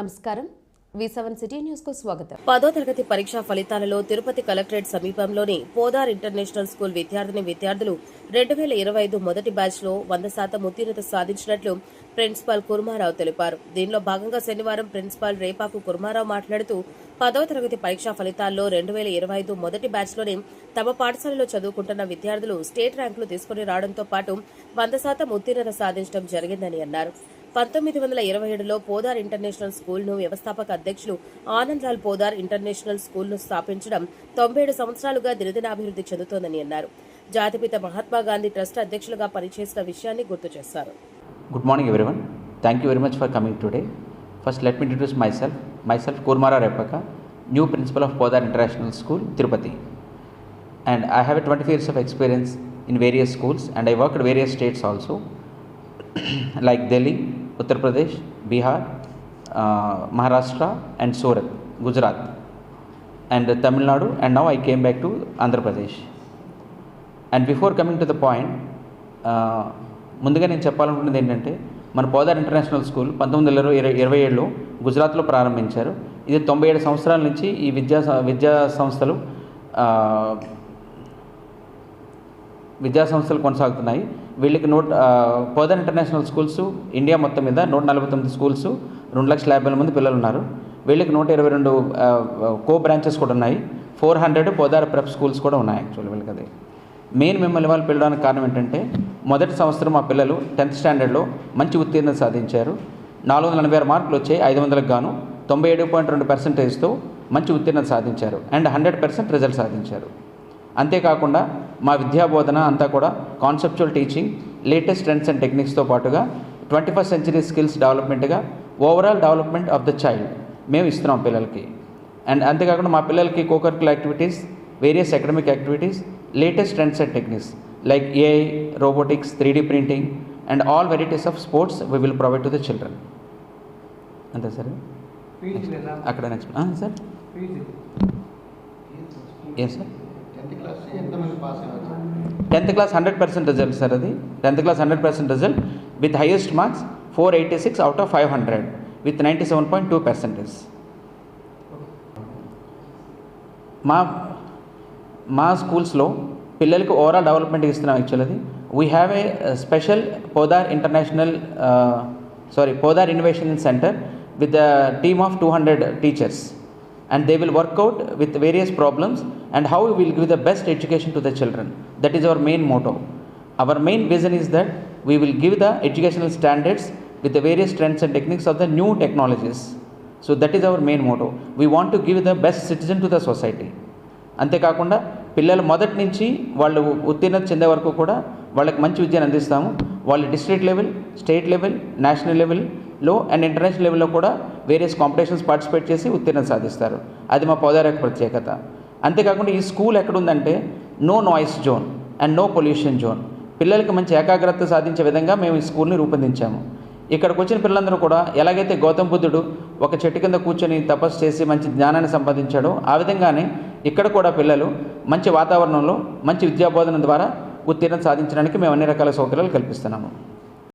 నమస్కారం. సిటీ న్యూస్కు స్వాగతం. పదో తరగతి పరీక్షా ఫలితాలలో తిరుపతి కలెక్టరేట్ సమీపంలోని పోదార్ ఇంటర్నేషనల్ స్కూల్ విద్యార్థిని విద్యార్థులు రెండు వేల ఇరవై ఐదు మొదటి బ్యాచ్లో వంద శాతం ఉత్తీర్ణత సాధించినట్లు ప్రిన్సిపాల్ కుర్మారావు తెలిపారు. దీనిలో భాగంగా శనివారం ప్రిన్సిపాల్ రేపాకు కుర్మారావు మాట్లాడుతూ పదవ తరగతి పరీక్షా ఫలితాల్లో రెండు వేల ఇరవై ఐదు మొదటి బ్యాచ్లోనే తమ పాఠశాలలో చదువుకుంటున్న విద్యార్థులు స్టేట్ ర్యాంకులు తీసుకుని రావడంతో పాటు వంద శాతం ఉత్తీర్ణత సాధించడం జరిగిందని అన్నారు. పంతొమ్మిది వందల ఇరవై ఏడులో పోదార్ ఇంటర్నేషనల్ స్కూల్ను వ్యవస్థాపక అధ్యక్షులు ఆనందలాల్ పోదార్ ఇంటర్నేషనల్ స్కూల్ను స్థాపించడం తొంభై ఏడు సంవత్సరాలుగా దినదినాభివృద్ధి చెందుతోందని అన్నారు. జాతిపిత మహాత్మా గాంధీ ట్రస్ట్ అధ్యక్షులుగా పనిచేసిన విషయాన్ని గుర్తు చేస్తారు good morning everyone thank you very much for coming today first let me introduce myself myself Kurmara Repaka new principal of Podar international school Tirupati and I have twenty years of experience in various schools and I work various states also like Delhi Uttar Pradesh Bihar Maharashtra and Surat Gujarat and Tamil Nadu and uh, Tamil Nadu, and now I came back to Andhra Pradesh. And before coming to the point ముందుగా నేను చెప్పాలనుకున్నది ఏంటంటే మన Poddar international school పంతొమ్మిది వందల ఇరవై ఇరవై ఏడులో గుజరాత్లో ప్రారంభించారు ఇది తొంభై ఏడు సంవత్సరాల నుంచి ఈ విద్యా విద్యా సంస్థలు విద్యాసంస్థలు విద్యా సంస్థలు కొనసాగుతున్నాయి. వీళ్ళకి నూట ఆ, పోదార్ ఇంటర్నేషనల్ స్కూల్స్ ఇండియా మొత్తం మీద నూట నలభై తొమ్మిది స్కూల్స్ రెండు లక్షల యాభై వేల మంది పిల్లలు ఉన్నారు. వీళ్ళకి నూట ఇరవై రెండు కో బ్రాంచెస్ కూడా ఉన్నాయి. Four hundred Podar prep schools కూడా ఉన్నాయి యాక్చువల్లీ వీళ్ళకి అది. మెయిన్ మిమ్మల్ని వాళ్ళు పిలవడానికి కారణం ఏంటంటే మొదటి సంవత్సరం మా పిల్లలు టెన్త్ స్టాండర్డ్లో మంచి ఉత్తీర్ణత సాధించారు. నాలుగు వందల ఎనభై ఆరు మార్కులు వచ్చాయి ఐదు వందలకు గాను. తొంభై ఏడు పాయింట్ రెండు పర్సెంటేజ్తో మంచి ఉత్తీర్ణత సాధించారు. అండ్ హండ్రెడ్ పర్సెంట్ రిజల్ట్ సాధించారు. అంతేకాకుండా మా విద్యా బోధన అంతా కూడా conceptual teaching latest trends and టెక్నిక్స్తో పాటుగా twenty first century skills డెవలప్మెంట్గా overall development of the child మేము ఇస్తున్నాం పిల్లలకి. అండ్ అంతేకాకుండా మా పిల్లలకి cocurricular activities various academic activities latest trends and techniques like AI robotics three printing and all varieties of sports we will provide to the children అంతే sir? అక్కడ next sir? ఏ sir tenth class hundred percent result sir అది. Tenth class hundred percent result with highest marks four eighty six out of five hundred with ninety seven point two percentage. మా మా స్కూల్స్లో పిల్లలకి overall development ఇస్తున్నాం అది. We have a special Podar international sorry Podar innovation center with the team of two hundred teachers and they will work out with various problems and how we will give the best education to the children. That is our main motto. Our main vision is that we will give the educational standards with the various trends and techniques of the new technologies. So that is our main motto. We want to give the best citizen to the society. అంతేకాకుండా పిల్లలు మొదటి నుంచి వాళ్ళు ఉత్తీర్ణత చెందే వరకు కూడా వాళ్ళకి మంచి విద్యను అందిస్తాము వాళ్ళు district level state level national లో అండ్ ఇంటర్నేషనల్ లెవెల్లో కూడా వేరియస్ కాంపిటీషన్స్ పార్టిసిపేట్ చేసి ఉత్తీర్ణం సాధిస్తారు. అది మా పౌదార్ యొక్క ప్రత్యేకత. అంతేకాకుండా ఈ స్కూల్ ఎక్కడుందంటే no noise zone and no pollution zone పిల్లలకి మంచి ఏకాగ్రత సాధించే విధంగా మేము ఈ స్కూల్ని రూపొందించాము. ఇక్కడికి వచ్చిన పిల్లలందరూ కూడా ఎలాగైతే గౌతమ్ బుద్ధుడు ఒక చెట్టు కింద కూర్చొని తపస్సు చేసి మంచి జ్ఞానాన్ని సంపాదించాడో ఆ విధంగానే ఇక్కడ కూడా పిల్లలు మంచి వాతావరణంలో మంచి విద్యాబోధన ద్వారా ఉత్తీర్ణం సాధించడానికి మేము అన్ని రకాల సౌకర్యాలు కల్పిస్తున్నాము.